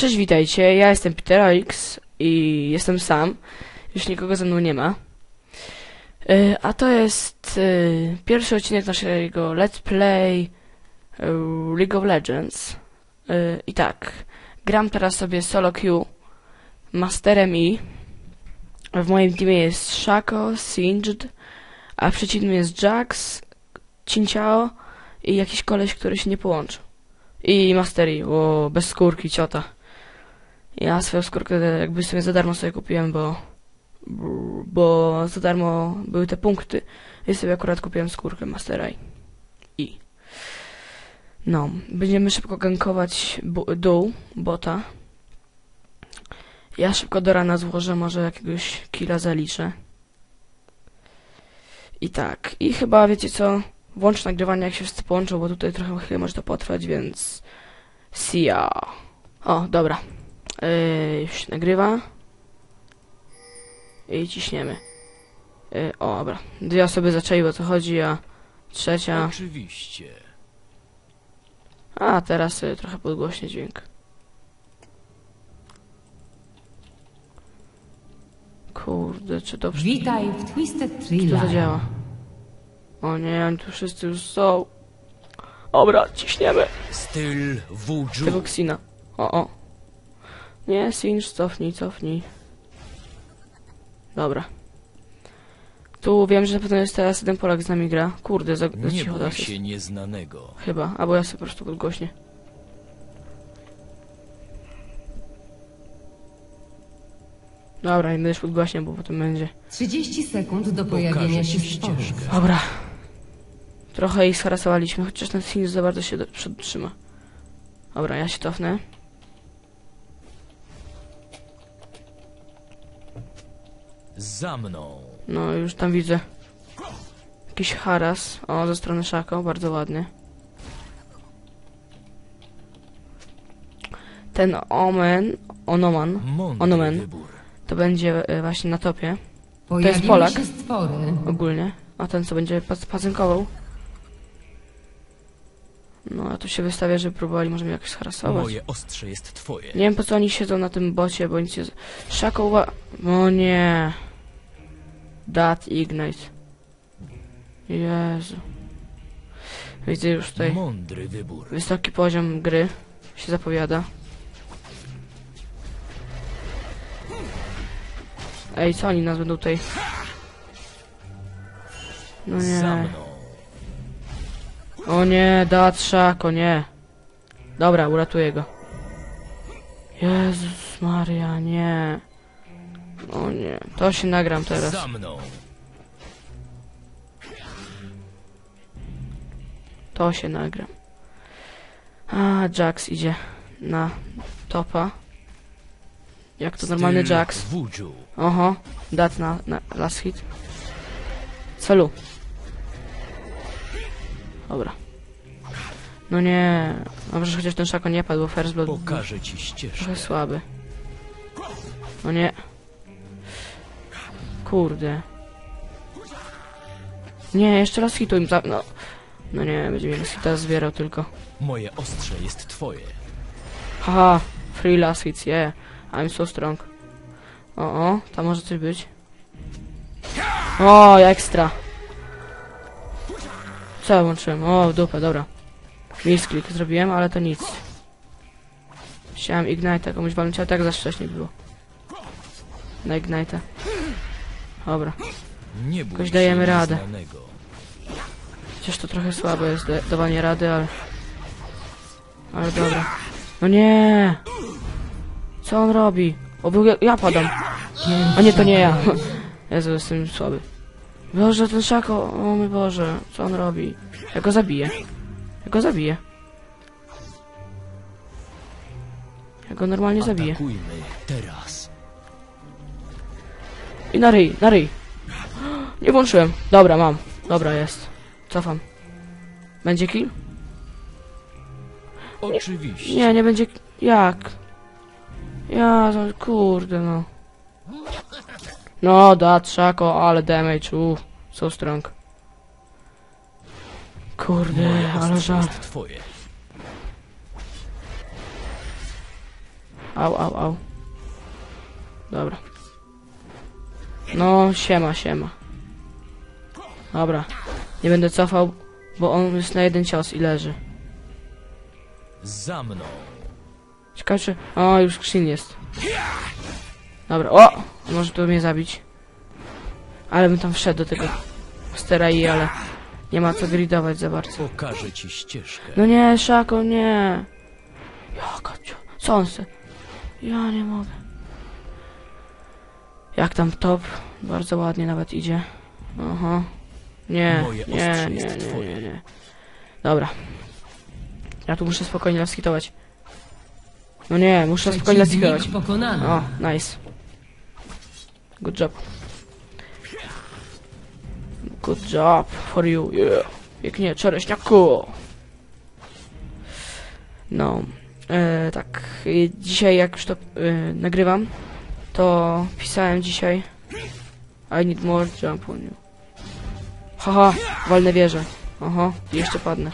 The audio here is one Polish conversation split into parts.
Cześć, witajcie, ja jestem Peter X i jestem sam, już nikogo ze mną nie ma. Y, A to jest y, pierwszy odcinek naszego Let's Play y, League of Legends. I tak, gram teraz sobie solo queue Masterem I. W moim teamie jest Shaco, Singed, a w przeciwnym jest Jax, Cinciao i jakiś koleś, który się nie połączył. I Mastery, o, bez skórki, ciota. Ja swoją skórkę jakby sobie za darmo sobie kupiłem, bo bo za darmo były te punkty. I sobie akurat kupiłem skórkę Mastera i- i. No, będziemy szybko gankować dół, bota. Ja szybko do rana złożę, może jakiegoś killa zaliczę. I tak, i chyba wiecie co? Włącz nagrywanie jak się wszyscy połączą, bo tutaj trochę chwilę może to potrwać, więc... See ya. O, dobra. Yy, już się nagrywa. I ciśniemy. Yy, o, dobra. Dwie osoby zaczęły o co chodzi, a trzecia... Oczywiście. A, teraz y, trochę podgłośnie dźwięk. Kurde, czy to, Witaj w Twisted Tree czy to zadziała? O nie, oni tu wszyscy już są. Dobra, ciśniemy. Styl Wuju. Tego Xina. O, o. Nie, Singe, cofnij, cofnij. Dobra. Tu wiem, że na pewno jest teraz jeden Polak z nami gra. Kurde, za, za Nie cicho bój się nieznanego. Chyba, albo ja sobie po prostu podgłośnie. Dobra, nie będziesz podgłaśnie, bo potem będzie. 30 sekund do pojawienia się ścieżkę. Dobra. Trochę ich sharasowaliśmy, chociaż ten Singe za bardzo się do trzyma. Dobra, ja się cofnę. Za mną. No, już tam widzę. Jakiś haras. O, ze strony Szako, bardzo ładny. Ten Omen, Onoman, Onomen. to będzie e, właśnie na topie, Pojawiły Polak. się stwory. ogólnie. A ten, co będzie pas pacynkował. No, a tu się wystawia, że próbowali może mnie jakoś harasować. Moje ostrze jest twoje. Nie wiem, po co oni siedzą na tym bocie, bo nic się... Szako uwa... O nie. Dat Ignite. Jezu. Widzę już tutaj Mądry wybór. wysoki poziom gry się zapowiada. Ej, co oni nas będą tutaj... No nie. O nie, Dat Szako, nie. Dobra, uratuję go. Jezus Maria, nie. O nie, to się nagram teraz. Za mną. To się nagram. A, Jax idzie na topa. Jak to normalny Jax. Oho, dat na, na last hit. Celu. Dobra. No nie. Dobrze, że chociaż ten szako nie padł, bo first blood Pokażę ci ścieżkę. trochę słaby. No nie. Kurde. Nie, jeszcze raz hituj. Za... No. no nie, będzie mi raz hita zbierał tylko. Moje ostrze jest twoje. Haha, free last hits, yeah. I'm so strong. O, o, tam może coś być. O, ekstra. Co ja włączyłem? O, dupę, dobra. Misklik zrobiłem, ale to nic. Chciałem Ignite'a komuś walnąć, ale tak za wcześnie było. Na Ignite'a. Dobra. Nie bój Jakoś dajemy radę. Chociaż to trochę słabe jest da- dawanie rady, ale... Ale dobra. No nie! Co on robi? O, był ja, ja padam. A nie, to nie ja. Jezu, jestem słaby. Boże, ten szako, o mój Boże, co on robi? Ja go zabiję. Ja go zabiję. Ja go normalnie zabiję. Teraz. I na ryj, na ryj. Nie włączyłem. Dobra, mam. Dobra, jest. Cofam. Będzie kill? Oczywiście. Nie, nie będzie... Jak? Ja, kurde no. No, dat, szako, ale damage, uff, so strong. Kurde, ale żal. Au, au, au. Dobra. No, siema, siema. Dobra. Nie będę cofał, bo on jest na jeden cios i leży. Za mną. Ciekawe czy... O, już Krzyn jest. Dobra, o! Może tu mnie zabić. Ale bym tam wszedł do tego stera i ale... Nie ma co gridować za bardzo. Pokażę ci ścieżkę. No nie, Szako, nie. Jaka cio... Co on se? Ja nie mogę. Jak tam top? Bardzo ładnie nawet idzie. Aha. Nie, nie, nie, nie, twoje. nie, nie. Dobra. Ja tu muszę spokojnie laskitować. No nie, muszę spokojnie laskitować. O, nice. Good job. Good job for you, yeah. Pięknie, czereśniaku. No, e, tak, dzisiaj jak już to e, nagrywam, to pisałem dzisiaj I need more jump on you. Haha, walne wieże. Aha, i jeszcze padnę.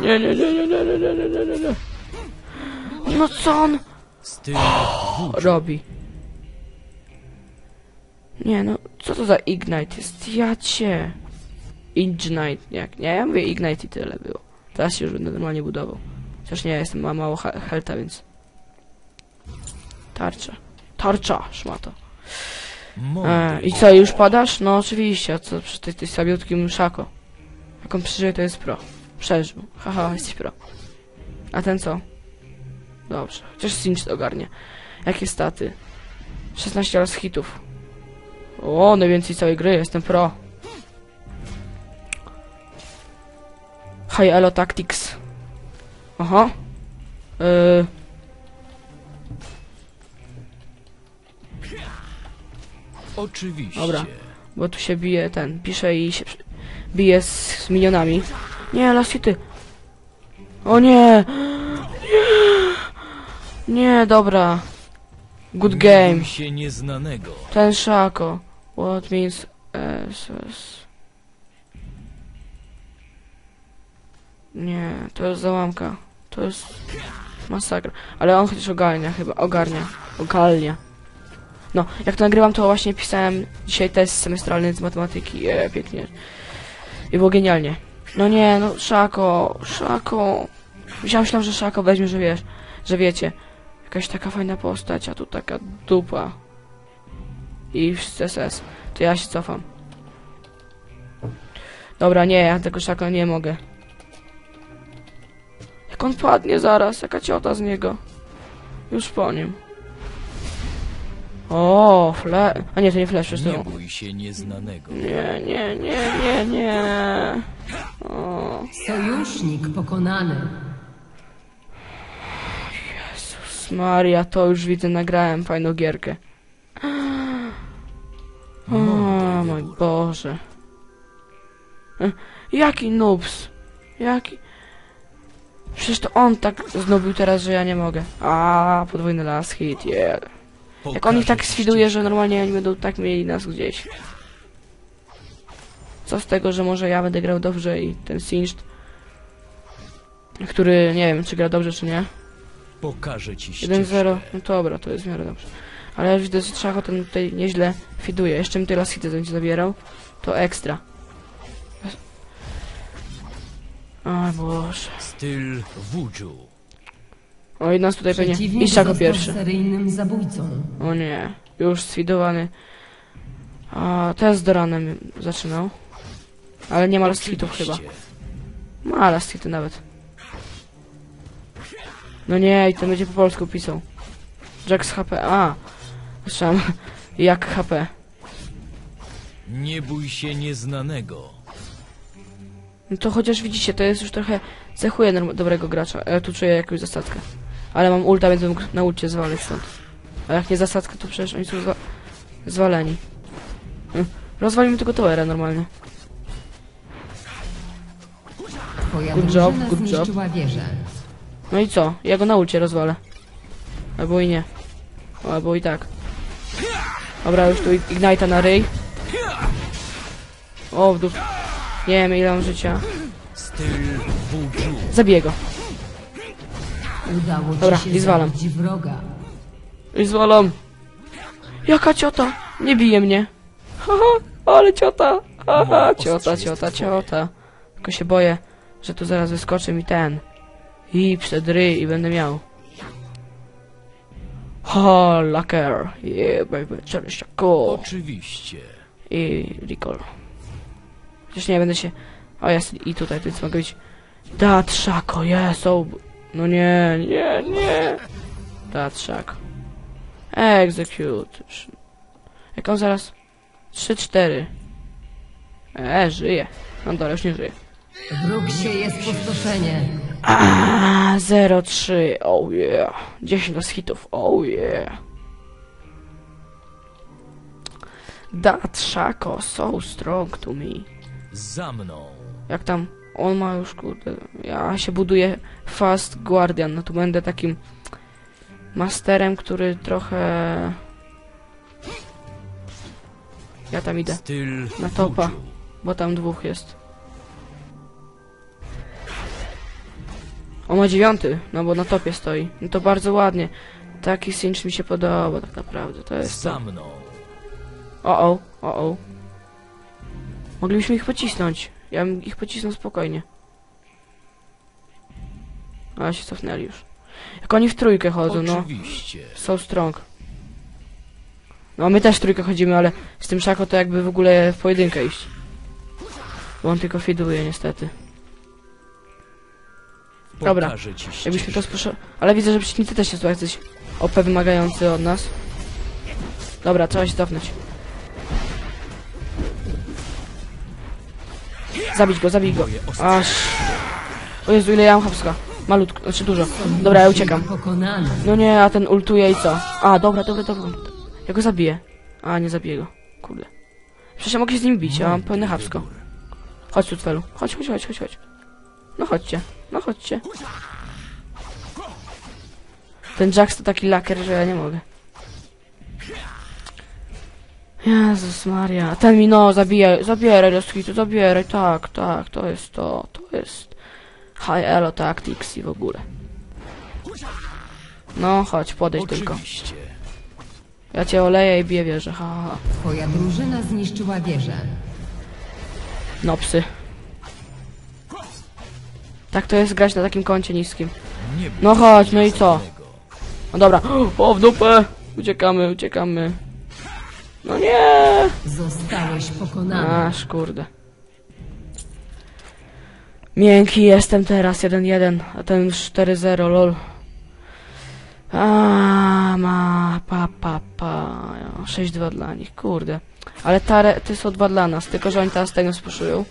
Nie, nie, nie, nie, nie, nie, nie, nie, nie, nie, nie. No co on Styl robi? Nie no, co to za Ignite jest? Ja cię. Ignite, jak nie, ja mówię Ignite i tyle było. Teraz się już będę normalnie budował. Chociaż nie, jestem ma mało he- helta, więc... Tarcza. Tarcza, szmato. E. I co, już padasz? No oczywiście, a co przy tej, tej słabiutkim szako? Jak on przeżyje, to jest pro. Przeżył. Haha, jesteś pro. A ten co? Dobrze, chociaż Sinch to ogarnie. Jakie staty? 16 raz hitów. O, najwięcej całej gry, jestem pro. High Elo Tactics. Aha. Yy. Oczywiście. Dobra. Bo tu się bije ten, pisze i się bije z, z minionami. Nie, Lasity. O nie! Nie! Nie, dobra. Good game. się nieznanego. Ten Szako. What means SS? Nie, to jest załamka. To jest masakra. Ale on chociaż ogarnia chyba. Ogarnia. Ogarnia. No, jak to nagrywam, to właśnie pisałem dzisiaj test semestralny z matematyki. E, pięknie. I było genialnie. No nie, no Szako, Szako. Ja myślałem, że Szako weźmie, że wiesz, że wiecie. Jakaś taka fajna postać, a tu taka dupa. I CSS. To ja się cofam. Dobra, nie, ja tego Szako nie mogę. Jak on padnie zaraz, jaka ciota z niego. Już po nim. O, fle... A nie, to nie flash, to Nie bój się nieznanego. Nie, nie, nie, nie, nie. O, Sojusznik pokonany. Jezus Maria, to już widzę, nagrałem fajną gierkę. O mój. Boże. E, Jaki noobs? Jaki... Przecież to on tak znobił teraz, że ja nie mogę. A, podwójny last hit, yeah. Jak on ich tak sfiduje, że normalnie oni będą tak mieli nas gdzieś. Co z tego, że może ja będę grał dobrze i ten Singed, który nie wiem, czy gra dobrze, czy nie. Pokażę ci ścieżkę. 1-0, no to dobra, to jest w miarę dobrze. Ale ja już widzę, że Trzacho ten tutaj nieźle fiduje. Jeszcze mi teraz hity będzie zabierał. To ekstra. O Boże. Styl Wuju. O i nas tutaj pewnie... Przeciwnik I Trzacho został pierwszy. seryjnym zabójcą. O nie, już sfidowany. A też z Doranem zaczynał. Ale nie ma last hitów chyba. Ma last hity nawet. No nie, i to będzie po polsku pisał. Jack z HP, a. Słyszałem, jak HP. Nie bój się nieznanego. No to chociaż widzicie, to jest już trochę cechuje norm- dobrego gracza. Ja tu czuję jakąś zasadzkę. Ale mam ulta, więc mógł na ulcie zwalić stąd. A jak nie zasadzkę, to przecież oni są zwa zwaleni. Hm. Rozwalimy tylko towera normalnie. Twoja Good job, good job. wieżę. No i co? Ja go na ulcie rozwalę. Albo i nie. Albo i tak. Dobra, już tu Ignite'a na ryj. O, w dół. Nie wiem ile mam życia. Zabiję go. Udało ci Dobra, się i zwalam. zabić wroga. I zwalam. Jaka ciota? Nie bije mnie. Haha, ale ciota. Haha, ciota, ciota, ciota. Tylko się boję, że tu zaraz wyskoczy mi ten. I przed ry i będę miał. Ha, laker. Yeah, baby, czereszako. Oczywiście. I recall. Przecież nie będę się... O, jest i tutaj, więc mogę być... Dat Shako, jest, o... No nie, nie, nie. Dat Shako. Execute. Jak on zaraz... 3-4. E, żyje. No dobra, już nie żyje. Wróg się jest pustoszenie. A 0-3, oh yeah. 10 z hitów, oh yeah. That Shako, so strong to me. Za mną. Jak tam? On ma już, kurde. Ja się buduję Fast Guardian. No tu będę takim masterem, który trochę. Ja tam idę, Na topa. Bo tam dwóch jest. On ma dziewiąty, no bo na topie stoi. No to bardzo ładnie. Taki cinch mi się podoba, tak naprawdę. To jest to. O, o, o, o. Moglibyśmy ich pocisnąć. Ja bym ich pocisnął spokojnie. Ale się cofnęli już. Jak oni w trójkę chodzą, no. Oczywiście. So strong. No my też w trójkę chodzimy, ale z tym szako to jakby w ogóle w pojedynkę iść. Bo on tylko fiduje niestety. Dobra. Jakbyśmy to spuszczali. Ale widzę, że przeciwnicy też jest tu jacyś OP wymagający od nas. Dobra, trzeba się cofnąć. Zabić go, zabij go. Aż. O Jezu, ile ja mam hapska. Malutko, znaczy dużo. Dobra, ja uciekam. No nie, a ten ultuje i co? A, dobra, dobra, dobra. Ja go zabiję. A, nie zabiję go. Kurde. Przecież ja mogę się z nim bić, ja mam pełne hapsko. Chodź tu, Twelu. Chodź, chodź, chodź, chodź, chodź. No chodźcie, no chodźcie. Ten Jax to taki laker, że ja nie mogę. Jezus Maria. A Ten mi no, zabijaj, zabieraj do zabieraj, tak, tak, to jest to, to jest High Elo Tactics i w ogóle. No, chodź, podejdź tylko. Ja cię oleję i biję wieżę, ha, ha, ha. Twoja drużyna zniszczyła wieżę. No psy. Tak to jest grać na takim koncie niskim. No chodź, no i co? No dobra. O, w dupę! Uciekamy, uciekamy. No nie! Zostałeś pokonany. Aż kurde. Miękki jestem teraz, 1-1, a ten już 4-0, lol. A ma, pa, pa, pa. 6-2 dla nich, kurde. Ale tare, ty są dwa dla nas, tylko że oni teraz tego spuszują.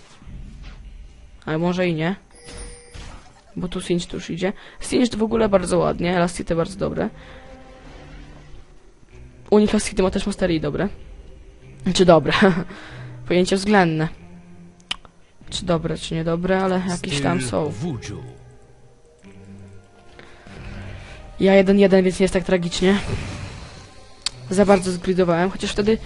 Ale może i nie. Bo tu Sinch tu już idzie. Sinch w ogóle bardzo ładnie, Elastity bardzo dobre. U nich Elastity ma też Mastery dobre. Czy dobre? Pojęcie względne. Czy dobre, czy niedobre, ale jakieś tam są. Ja 1-1, więc nie jest tak tragicznie. Za bardzo zgridowałem, chociaż wtedy...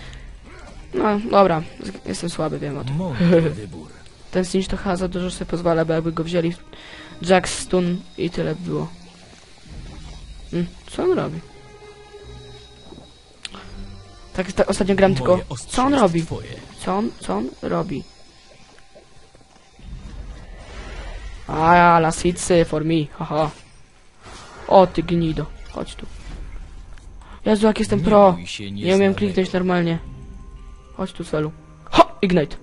No, dobra, jestem słaby, wiem o tym. Ten Sinch to chyba za dużo sobie pozwala, bo jakby go wzięli w Jax stun i tyle by było. Mm, co on robi? Tak, tak ostatnio gram tylko... Co on robi? Co on, co on robi? A, lasicy for me, haha. O, ty gnido. Chodź tu. Jezu, jak jestem pro. Nie umiem kliknąć normalnie. Chodź tu, Celu. Ha! Ignite!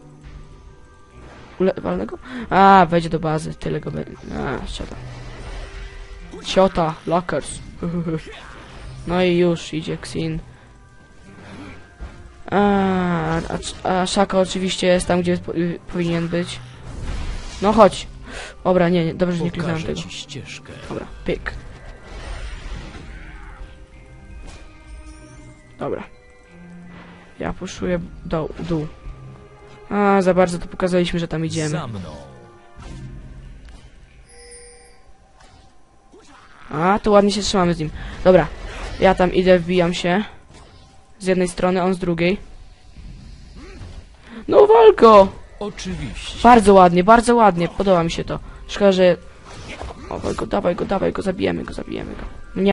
Ule walnego? A, wejdzie do bazy. Tyle go będzie. A, ciota. Ciota, lockers. No i już, idzie Xin. A, a, a Szako oczywiście jest tam, gdzie y, powinien być. No chodź. Dobra, nie, nie dobrze, że nie kliknąłem tego. ci ścieżkę. Dobra, pyk. Dobra. Ja puszuję do, dół. A, za bardzo to pokazaliśmy, że tam idziemy. Za mną. A, to ładnie się trzymamy z nim. Dobra, ja tam idę, wbijam się. Z jednej strony, on z drugiej. No walko! Oczywiście. Bardzo ładnie, bardzo ładnie, podoba mi się to. Szkoda, że... O, dawaj go, dawaj go, dawaj go, zabijemy go, zabijemy go.